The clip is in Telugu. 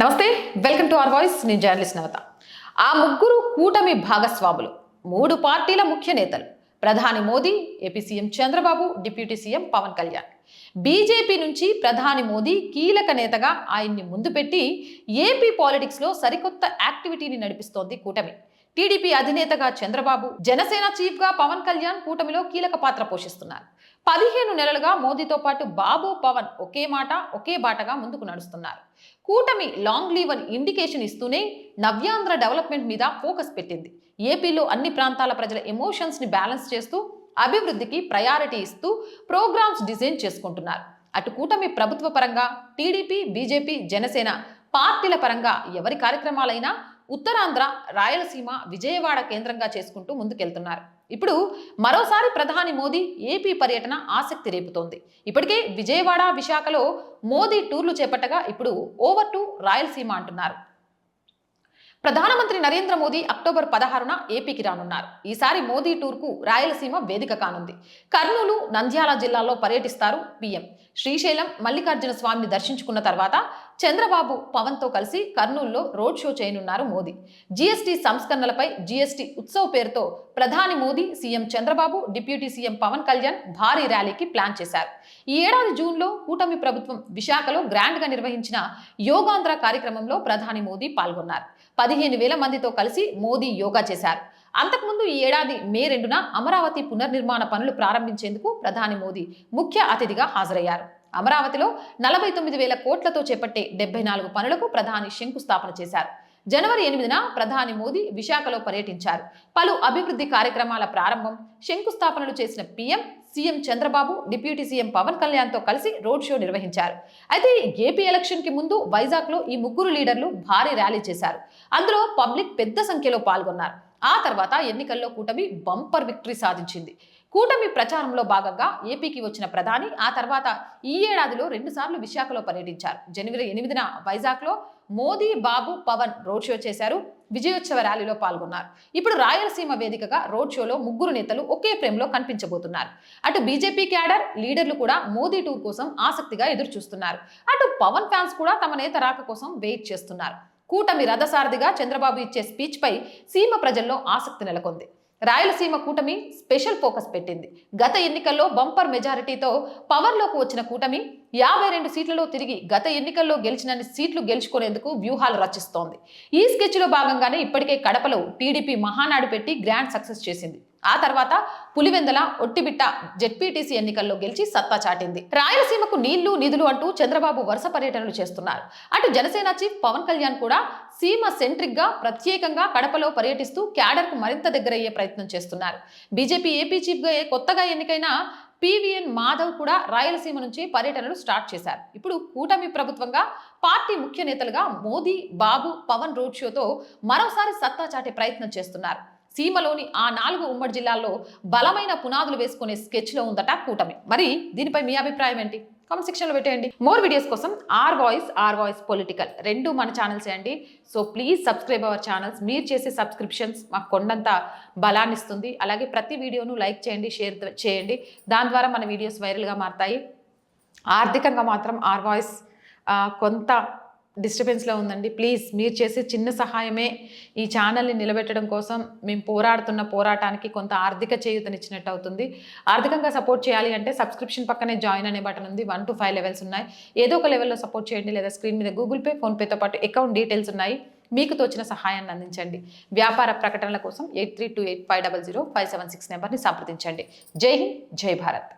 నమస్తే వెల్కమ్ టు అవర్ వాయిస్. నేను జర్నలిస్ట్ నవత. ఆ ముగ్గురు కూటమి భాగస్వాములు మూడు పార్టీల ముఖ్య నేతలు ప్రధాని Modi AP CM Chandrababu deputy CM Pawan Kalyan. BJP నుంచి ప్రధాని మోదీ కీలక నేతగా ఆయన్ని ముందు పెట్టి ఏపీ పాలిటిక్స్లో సరికొత్త యాక్టివిటీని నడిపిస్తోంది కూటమి. టీడీపీ అధినేతగా చంద్రబాబు జనసేన చీఫ్గా పవన్ కళ్యాణ్ కూటమిలో కీలక పాత్ర పోషిస్తున్నారు. పదిహేను నెలలుగా మోదీతో పాటు బాబు పవన్ ఒకే మాట ఒకే బాటగా ముందుకు నడుస్తున్నారు. కూటమి లాంగ్ లీవ్ అని ఇండికేషన్ ఇస్తూనే నవ్యాంధ్ర డెవలప్మెంట్ మీద ఫోకస్ పెట్టింది. ఏపీలో అన్ని ప్రాంతాల ప్రజల ఎమోషన్స్ని బ్యాలెన్స్ చేస్తూ అభివృద్ధికి ప్రయారిటీ ఇస్తూ ప్రోగ్రామ్స్ డిజైన్ చేసుకుంటున్నారు. అటు కూటమి ప్రభుత్వ పరంగా టీడీపీ బీజేపీ జనసేన పార్టీల పరంగా ఎవరి కార్యక్రమాలైనా ఉత్తరాంధ్ర రాయలసీమ విజయవాడ కేంద్రంగా చేసుకుంటూ ముందుకెళ్తున్నారు. ఇప్పుడు మరోసారి ప్రధాని మోదీ ఏపీ పర్యటన ఆసక్తి రేపుతోంది. ఇప్పటికే విజయవాడ విశాఖలో మోదీ టూర్లు చేపట్టగా ఇప్పుడు ఓవర్ టు రాయలసీమ అంటున్నారు. ప్రధానమంత్రి నరేంద్ర మోదీ అక్టోబర్ పదహారున ఏపీకి రానున్నారు. ఈసారి మోదీ టూర్కు రాయలసీమ వేదిక కానుంది. కర్నూలు నంద్యాల జిల్లాల్లో పర్యటిస్తారు పీఎం. శ్రీశైలం మల్లికార్జున స్వామిని దర్శించుకున్న తర్వాత చంద్రబాబు పవన్తో కలిసి కర్నూలులో రోడ్ షో చేయనున్నారు మోదీ. జీఎస్టీ సంస్కరణలపై జీఎస్టీ ఉత్సవ్ పేరుతో ప్రధాని Modi CM Chandrababu deputy CM Pawan Kalyan భారీ ర్యాలీకి ప్లాన్ చేశారు. ఈ ఏడాది జూన్లో కూటమి ప్రభుత్వం విశాఖలో గ్రాండ్గా నిర్వహించిన యోగాంధ్ర కార్యక్రమంలో ప్రధాని మోదీ పాల్గొన్నారు. పదిహేను వేల మందితో కలిసి మోదీ యోగా చేశారు. అంతకుముందు ఈ ఏడాది మే రెండున అమరావతి పునర్నిర్మాణ పనులు ప్రారంభించేందుకు ప్రధాని మోదీ ముఖ్య అతిథిగా హాజరయ్యారు. అమరావతిలో నలభై తొమ్మిది వేల కోట్లతో చేపట్టే డెబ్బై నాలుగు పనులకు ప్రధాని శంకుస్థాపన చేశారు. జనవరి ఎనిమిదిన ప్రధాని మోదీ విశాఖలో పర్యటించారు. పలు అభివృద్ధి కార్యక్రమాల ప్రారంభం శంకుస్థాపనలు చేసిన PM CM Chandrababu deputy CM Pawan కళ్యాణ్తో కలిసి రోడ్ షో నిర్వహించారు. అయితే ఏపీ ఎలక్షన్కి ముందు వైజాగ్లో ఈ ముగ్గురు లీడర్లు భారీ ర్యాలీ చేశారు. అందులో పబ్లిక్ పెద్ద సంఖ్యలో పాల్గొన్నారు. ఆ తర్వాత ఎన్నికల్లో కూటమి బంపర్ విక్టరీ సాధించింది. కూటమి ప్రచారంలో భాగంగా ఏపీకి వచ్చిన ప్రధాని ఆ తర్వాత ఈ ఏడాదిలో రెండుసార్లు విశాఖలో పర్యటించారు. జనవరి ఎనిమిదిన వైజాగ్లో మోదీ బాబు పవన్ రోడ్ షో చేశారు. విజయోత్సవ ర్యాలీలో పాల్గొన్నారు. ఇప్పుడు రాయలసీమ వేదికగా రోడ్ షోలో ముగ్గురు నేతలు ఒకే ఫ్రేమ్లో కనిపించబోతున్నారు. అటు బీజేపీ క్యాడర్ లీడర్లు కూడా మోదీ టూర్ కోసం ఆసక్తిగా ఎదురు చూస్తున్నారు అటు పవన్ ఫ్యాన్స్ కూడా తమ నేత రాక కోసం వెయిట్ చేస్తున్నారు. కూటమి రథసారథిగా చంద్రబాబు ఇచ్చే స్పీచ్పై సీమ ప్రజల్లో ఆసక్తి నెలకొంది. రాయలసీమ కూటమి స్పెషల్ ఫోకస్ పెట్టింది. గత ఎన్నికల్లో బంపర్ మెజారిటీతో పవర్లోకి వచ్చిన కూటమి యాభై రెండు సీట్లలో తిరిగి గత ఎన్నికల్లో గెలిచినన్ని సీట్లు గెలుచుకునేందుకు వ్యూహాలు రచిస్తోంది. ఈ స్కెచ్లో భాగంగానే ఇప్పటికే కడపలో టీడీపీ మహానాడు పెట్టి గ్రాండ్ సక్సెస్ చేసింది. ఆ తర్వాత పులివెందల ఒట్టిబిట్ట జెడ్పీటీసీ ఎన్నికల్లో గెలిచి సత్తా చాటింది. రాయలసీమకు నీళ్ళు నిధులు అంటూ చంద్రబాబు వరుస పర్యటనలు చేస్తున్నారు. అటు జనసేన చీఫ్ పవన్ కళ్యాణ్ కూడా సీమ సెంట్రిక్గా ప్రత్యేకంగా కడపలో పర్యటిస్తూ క్యాడర్కు మరింత దగ్గరయ్యే ప్రయత్నం చేస్తున్నారు. బీజేపీ ఏపీ చీఫ్గా కొత్తగా ఎన్నికైన పివిఎన్ మాధవ్ కూడా రాయలసీమ నుంచి పర్యటనలు స్టార్ట్ చేశారు. ఇప్పుడు కూటమి ప్రభుత్వంగా పార్టీ ముఖ్య నేతలుగా మోదీ బాబు పవన్ రోడ్ షోతో మరోసారి సత్తా చాటే ప్రయత్నం చేస్తున్నారు. సీమలోని ఆ నాలుగు ఉమ్మడి జిల్లాల్లో బలమైన పునాదులు వేసుకునే స్కెచ్లో ఉందట కూటమి. మరి దీనిపై మీ అభిప్రాయం ఏంటి? కామెంట్ సెక్షన్లో పెట్టేయండి. మోర్ వీడియోస్ కోసం our voice our voice political రెండు మన ఛానల్స్ అండి so please subscribe our channels. మీరు చేసే సబ్స్క్రిప్షన్స్ మాకు కొండంత బలాన్ని ఇస్తుంది. అలాగే ప్రతి వీడియోను లైక్ చేయండి షేర్ చేయండి. దాని ద్వారా మన వీడియోస్ వైరల్గా మారుతాయి. ఆర్థికంగా మాత్రం ఆర్ వాయిస్ కొంత డిస్టర్బెన్స్లో ఉందండి. ప్లీజ్ మీరు చేసే చిన్న సహాయమే ఈ ఛానల్ని నిలబెట్టడం కోసం మేము పోరాడుతున్న పోరాటానికి కొంత ఆర్థిక చేయూతనిచ్చినట్టు అవుతుంది. ఆర్థికంగా సపోర్ట్ చేయాలి అంటే సబ్స్క్రిప్షన్ పక్కనే జాయిన్ అనే బటన్ ఉంది. వన్ టు ఫైవ్ లెవెల్స్ ఉన్నాయి. ఏదో ఒక లెవెల్లో సపోర్ట్ చేయండి లేదా స్క్రీన్ మీద గూగుల్ పే ఫోన్పేతో పాటు అకౌంట్ డీటెయిల్స్ ఉన్నాయి. మీకు తోచిన సహాయాన్ని అందించండి. వ్యాపార ప్రకటనల కోసం eight three two eight five double zero five seven six నెంబర్ని సంప్రదించండి. జై హింద్ జై భారత్.